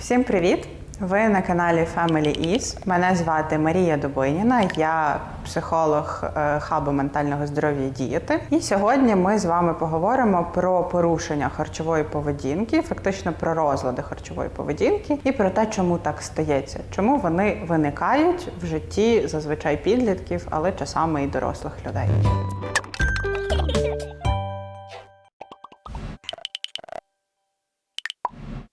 Всім привіт! Ви на каналі Family Is. Мене звати Марія Дубиніна. Я психолог е, хабу ментального здоров'я діяти. І сьогодні ми з вами поговоримо про порушення харчової поведінки, фактично про розлади харчової поведінки, і про те, чому так стається, чому вони виникають в житті зазвичай підлітків, але часами і дорослих людей.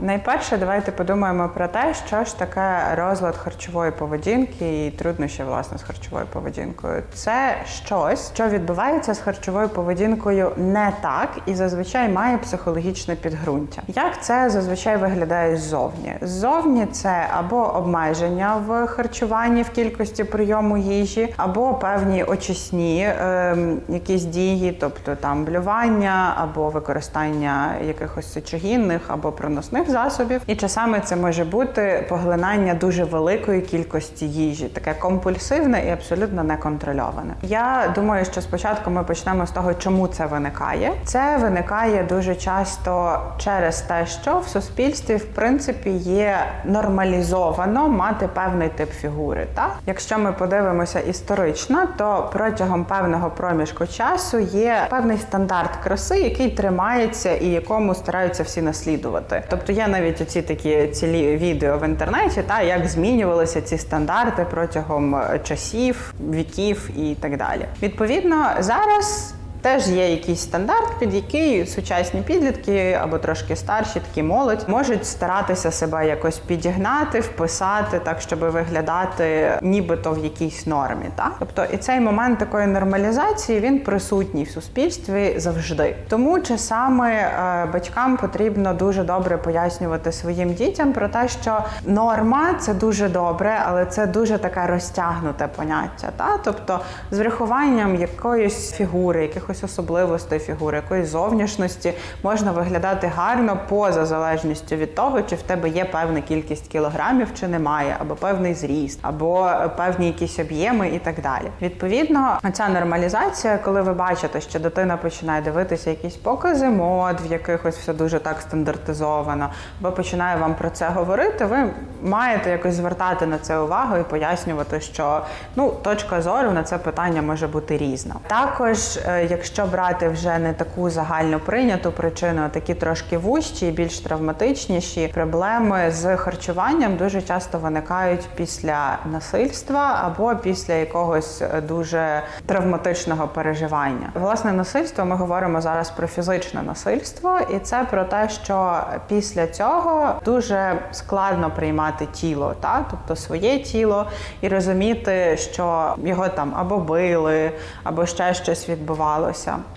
Найперше, давайте подумаємо про те, що ж таке розлад харчової поведінки і труднощі власне з харчовою поведінкою. Це щось, що відбувається з харчовою поведінкою не так і зазвичай має психологічне підґрунтя. Як це зазвичай виглядає ззовні? Ззовні це або обмеження в харчуванні в кількості прийому їжі, або певні очисні ем, якісь дії, тобто там блювання або використання якихось сечогінних або проносних засобів. І часами це може бути поглинання дуже великої кількості їжі, таке компульсивне і абсолютно неконтрольоване. Я думаю, що спочатку ми почнемо з того, чому це виникає. Це виникає дуже часто через те, що в суспільстві в принципі є нормалізовано мати певний тип фігури. Так? Якщо ми подивимося історично, то протягом певного проміжку часу є певний стандарт краси, який тримається і якому стараються всі наслідувати. Тобто є навіть оці такі цілі відео в інтернеті, та як змінювалися ці стандарти протягом е, часів, віків і так далі. Відповідно, зараз. Теж є якийсь стандарт, під який сучасні підлітки або трошки старші, такі молодь можуть старатися себе якось підігнати, вписати так, щоб виглядати нібито в якійсь нормі. Так? Тобто, і цей момент такої нормалізації він присутній в суспільстві завжди. Тому часами е, батькам потрібно дуже добре пояснювати своїм дітям про те, що норма це дуже добре, але це дуже таке розтягнуте поняття. Та? Тобто, з врахуванням якоїсь фігури, якихось особливостей фігури, якоїсь зовнішності можна виглядати гарно поза залежністю від того, чи в тебе є певна кількість кілограмів, чи немає, або певний зріст, або певні якісь об'єми і так далі. Відповідно, ця нормалізація, коли ви бачите, що дитина починає дивитися якісь покази мод, в якихось все дуже так стандартизовано, або починає вам про це говорити, ви маєте якось звертати на це увагу і пояснювати, що ну точка зору на це питання може бути різна. Також, е, якщо брати вже не таку загально прийняту причину, а такі трошки вужчі, більш травматичніші проблеми з харчуванням дуже часто виникають після насильства або після якогось е, дуже травматичного переживання. Власне, насильство ми говоримо зараз про фізичне насильство, і це про те, що після цього дуже складно приймати тіло, та тобто своє тіло, і розуміти, що його там або били, або ще щось відбувалося.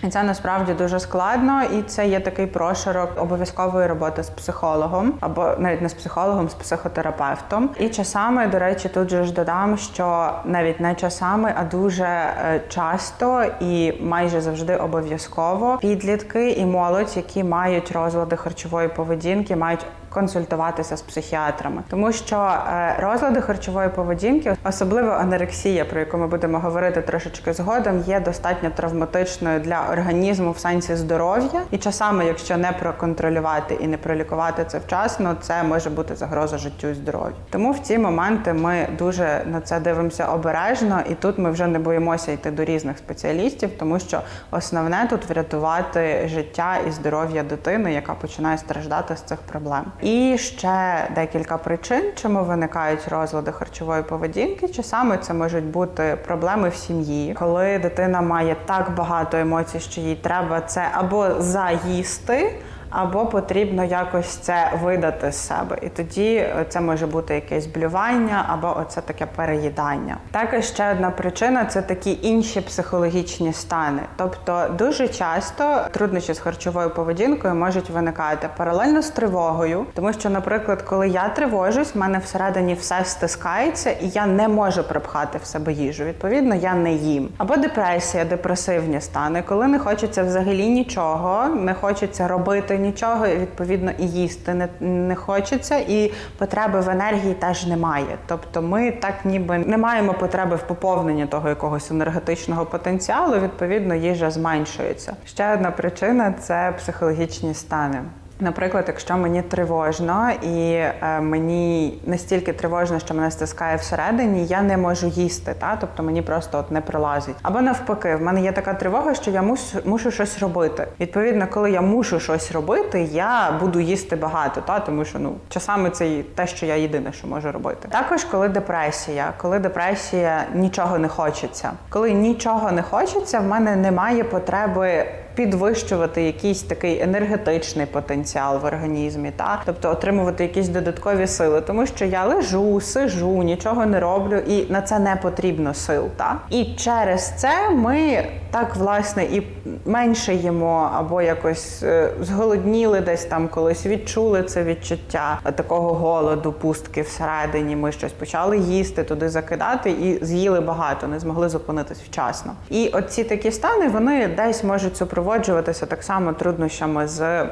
І це насправді дуже складно, і це є такий прошарок обов'язкової роботи з психологом, або навіть не з психологом, з психотерапевтом. І часами, до речі, тут же ж додам, що навіть не часами, а дуже е, часто і майже завжди обов'язково підлітки і молодь, які мають розлади харчової поведінки, мають консультуватися з психіатрами, тому що е, розлади харчової поведінки, особливо анорексія, про яку ми будемо говорити трошечки згодом, є достатньо травматичною для організму в сенсі здоров'я, і часами, якщо не проконтролювати і не пролікувати це вчасно, це може бути загроза життю і здоров'ю. Тому в ці моменти ми дуже на це дивимося обережно, і тут ми вже не боїмося йти до різних спеціалістів, тому що основне тут врятувати життя і здоров'я дитини, яка починає страждати з цих проблем. І ще декілька причин, чому виникають розлади харчової поведінки. Чи саме це можуть бути проблеми в сім'ї, коли дитина має так багато емоцій, що їй треба це або заїсти. Або потрібно якось це видати з себе, і тоді це може бути якесь блювання, або оце таке переїдання. Також ще одна причина це такі інші психологічні стани. Тобто, дуже часто труднощі з харчовою поведінкою можуть виникати паралельно з тривогою, тому що, наприклад, коли я тривожусь, в мене всередині все стискається, і я не можу припхати в себе їжу. Відповідно, я не їм. Або депресія, депресивні стани, коли не хочеться взагалі нічого, не хочеться робити нічого, відповідно, і їсти не, не хочеться, і потреби в енергії теж немає. Тобто, ми так ніби не маємо потреби в поповненні того якогось енергетичного потенціалу. Відповідно, їжа зменшується. Ще одна причина це психологічні стани. Наприклад, якщо мені тривожно і е, мені настільки тривожно, що мене стискає всередині, я не можу їсти, та тобто мені просто от не прилазить. Або навпаки, в мене є така тривога, що я мушу, мушу щось робити. Відповідно, коли я мушу щось робити, я буду їсти багато, та тому що ну часами це те, що я єдине, що можу робити. Також коли депресія, коли депресія нічого не хочеться. Коли нічого не хочеться, в мене немає потреби підвищувати якийсь такий енергетичний потенціал в організмі, та тобто отримувати якісь додаткові сили, тому що я лежу, сижу, нічого не роблю, і на це не потрібно сил. Та і через це ми так власне і менше їмо, або якось е, зголодніли десь там колись відчули це відчуття такого голоду, пустки всередині. Ми щось почали їсти, туди закидати і з'їли багато, не змогли зупинитись вчасно. І оці такі стани вони десь можуть супроводжуватися так само труднощами з е,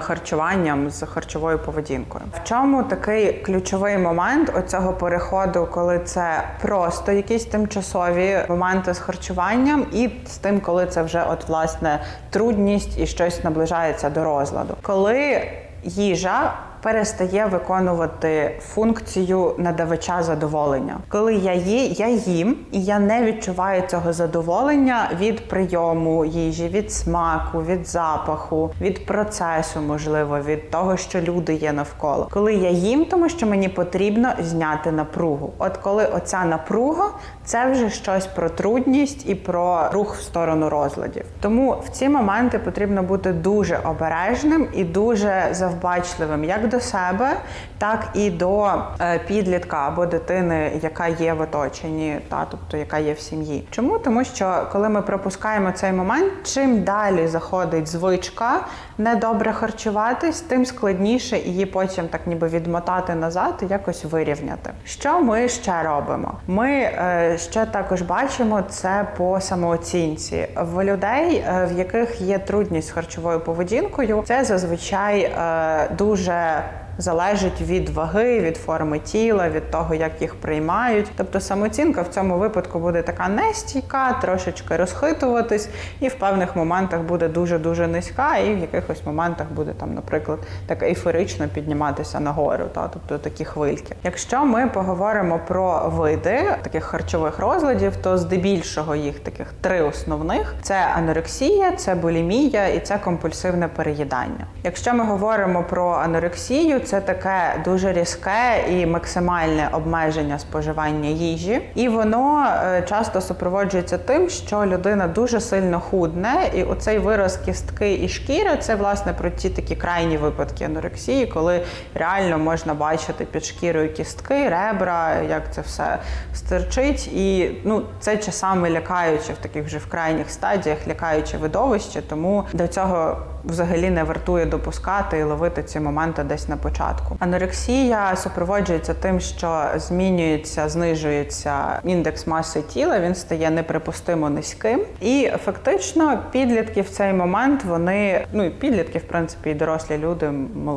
харчуванням, з харчовою поведінкою. В чому такий ключовий момент оцього переходу, коли це просто якісь тимчасові моменти з харчуванням, і з тим, коли це вже от власне трудність і щось наближається до розладу, коли їжа перестає виконувати функцію надавача задоволення. Коли я ї, я їм і я не відчуваю цього задоволення від прийому їжі, від смаку, від запаху, від процесу, можливо, від того, що люди є навколо. Коли я їм, тому що мені потрібно зняти напругу. От коли оця напруга, це вже щось про трудність і про рух в сторону розладів. Тому в ці моменти потрібно бути дуже обережним і дуже завбачливим, як до себе, так і до е, підлітка або дитини, яка є в оточенні, та тобто яка є в сім'ї. Чому? Тому що коли ми пропускаємо цей момент, чим далі заходить звичка недобре харчуватись, тим складніше її потім так ніби відмотати назад і якось вирівняти. Що ми ще робимо? Ми е, ще також бачимо це по самооцінці. В людей, е, в яких є трудність з харчовою поведінкою, це зазвичай е, дуже залежить від ваги, від форми тіла, від того, як їх приймають. Тобто самооцінка в цьому випадку буде така нестійка, трошечки розхитуватись, і в певних моментах буде дуже дуже низька, і в якихось моментах буде там, наприклад, так ейфорично підніматися нагору, та тобто такі хвильки. Якщо ми поговоримо про види таких харчових розладів, то здебільшого їх таких три основних: це анорексія, це булімія і це компульсивне переїдання. Якщо ми говоримо про анорексію, це таке дуже різке і максимальне обмеження споживання їжі, і воно е, часто супроводжується тим, що людина дуже сильно худне, і оцей вираз кістки і шкіра це власне про ті такі крайні випадки анорексії, коли реально можна бачити під шкірою кістки, ребра, як це все стирчить, і ну це часами лякаюче в таких вже в крайніх стадіях, лякаюче видовище, тому до цього взагалі не вартує допускати і ловити ці моменти десь на початку. Анорексія супроводжується тим, що змінюється, знижується індекс маси тіла, він стає неприпустимо низьким. І фактично підлітки в цей момент вони, ну і підлітки, в принципі, і дорослі люди,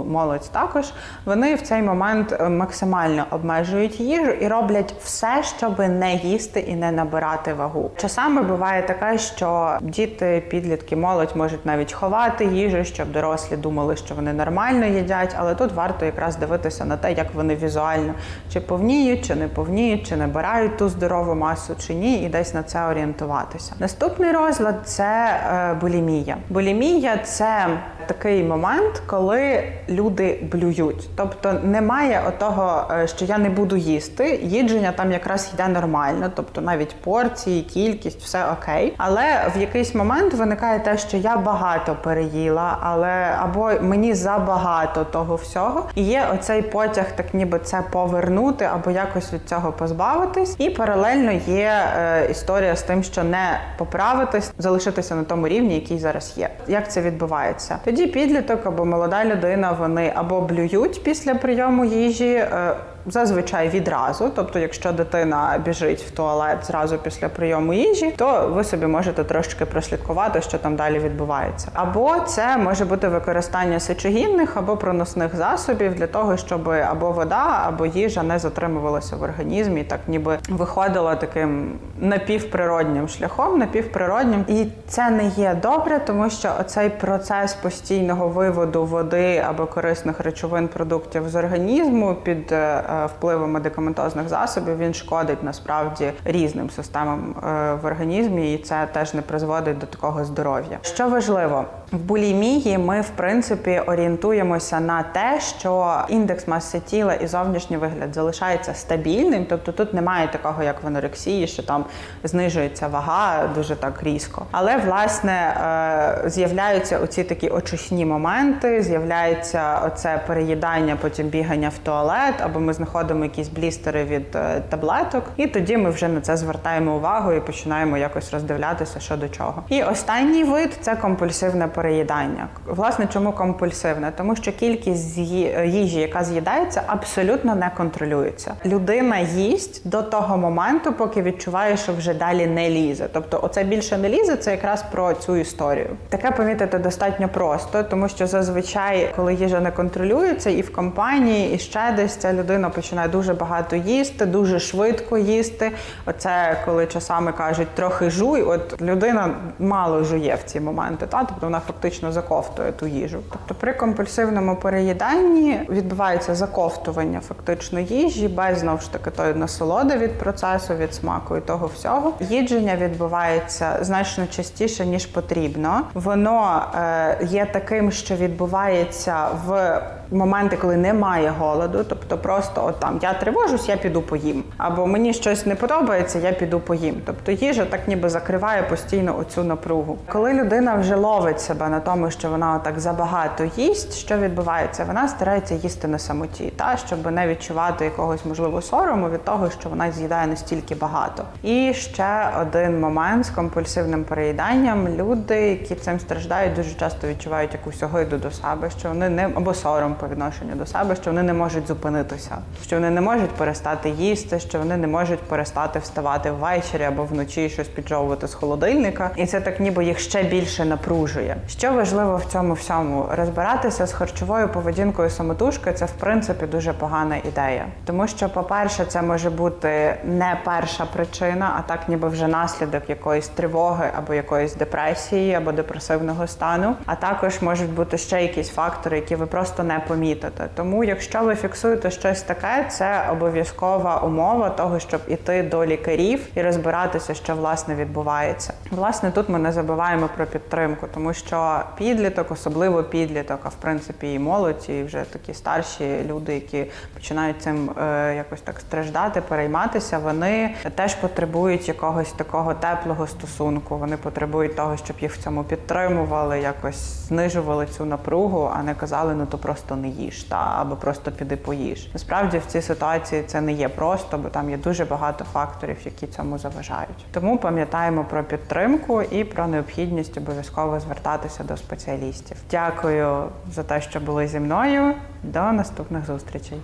молодь також, вони в цей момент е, максимально обмежують їжу і роблять все, щоб не їсти і не набирати вагу. Часами буває таке, що діти, підлітки, молодь можуть навіть ховати їжу, щоб дорослі думали, що вони нормально їдять, але тут варто якраз дивитися на те, як вони візуально чи повніють, чи не повніють, чи набирають ту здорову масу, чи ні, і десь на це орієнтуватися. Наступний розлад це е, булімія. Булімія це такий момент, коли люди блюють. Тобто немає отого, е, що я не буду їсти. Їдження там якраз йде нормально, тобто навіть порції, кількість, все окей. Але в якийсь момент виникає те, що я багато переїла, але або мені забагато того всього. І є оцей потяг, так ніби це повернути або якось від цього позбавитись. І паралельно є е, історія з тим, що не поправитись, залишитися на тому рівні, який зараз є. Як це відбувається? Тоді підліток або молода людина вони або блюють після прийому їжі. Е, зазвичай відразу. Тобто, якщо дитина біжить в туалет зразу після прийому їжі, то ви собі можете трошки прослідкувати, що там далі відбувається. Або це може бути використання сечогінних або проносних засобів для того, щоб або вода, або їжа не затримувалася в організмі, так ніби виходила таким напівприроднім шляхом, напівприроднім. І це не є добре, тому що оцей процес постійного виводу води або корисних речовин продуктів з організму під е, медикаментозних засобів він шкодить насправді різним системам е, в організмі, і це теж не призводить до такого здоров'я. Що важливо в булімії, ми в принципі орієнтуємося на те, що індекс маси тіла і зовнішній вигляд залишається стабільним, тобто тут немає такого, як в анорексії, що там знижується вага дуже так різко. Але власне е, з'являються оці такі очисні моменти, з'являється оце переїдання, потім бігання в туалет, або ми знаходимо якісь блістери від е, таблеток, і тоді ми вже на це звертаємо увагу і починаємо якось роздивлятися, що до чого. І останній вид це компульсивне переїдання. Власне, чому компульсивне? Тому що кількість їжі, яка з'їдається, абсолютно не контролюється. Людина їсть до того моменту, поки відчуває, що вже далі не лізе. Тобто, оце більше не лізе, це якраз про цю історію. Таке помітити достатньо просто, тому що зазвичай, коли їжа не контролюється, і в компанії, і ще десь ця людина починає дуже багато їсти, дуже швидко їсти. Оце коли часами кажуть трохи жуй. От людина мало жує в ці моменти, та тобто вона фактично заковтує ту їжу. Тобто при компульсивному переїданні відбувається заковтування фактично їжі, без знову ж таки тої насолоди від процесу, від смаку і того всього. Їдження відбувається значно частіше ніж потрібно. Воно е, є таким, що відбувається в моменти, коли немає голоду, тобто просто от там я тривожусь, я піду поїм. Або мені щось не подобається, я піду поїм. Тобто їжа так ніби закриває постійно оцю напругу. Коли людина вже ловить себе на тому, що вона так забагато їсть, що відбувається? Вона старається їсти на самоті, та щоб не відчувати якогось можливо сорому від того, що вона з'їдає настільки багато. І ще один момент з компульсивним переїданням. Люди, які цим страждають, дуже часто відчувають якусь огиду до себе, що вони не або сором по відношенню до себе, що вони не можуть зупинитися, що вони не можуть перестати їсти, що вони не можуть перестати вставати ввечері або вночі щось піджовувати з холодильника, і це так ніби їх ще більше напружує. Що важливо в цьому всьому розбиратися з харчовою поведінкою самотужки, це в принципі дуже погана ідея, тому що, по-перше, це може бути не перша причина, а так ніби вже наслідок якоїсь тривоги або якоїсь депресії або депресивного стану. А також можуть бути ще якісь фактори, які ви просто не помітите. Тому, якщо ви фіксуєте щось таке, це обов'язкова умова того, щоб іти до лікарів і розбиратися, що власне відбувається. Власне, тут ми не забуваємо про підтримку, тому що підліток, особливо підліток, а в принципі і молодь, і вже такі старші люди, які починають цим е, якось так страждати, перейматися, вони теж потребують якогось такого теплого стосунку. Вони потребують того, щоб їх в цьому підтримували, якось знижували цю напругу, а не казали, ну то просто не їж, та або просто піди поїж. Насправді в цій ситуації це не є просто, бо там є дуже багато факторів, які цьому заважають. Тому пам'ятаємо про підтримку і про необхідність обов'язково звертатися до спеціалістів. Дякую за те, що були зі мною. До наступних зустрічей.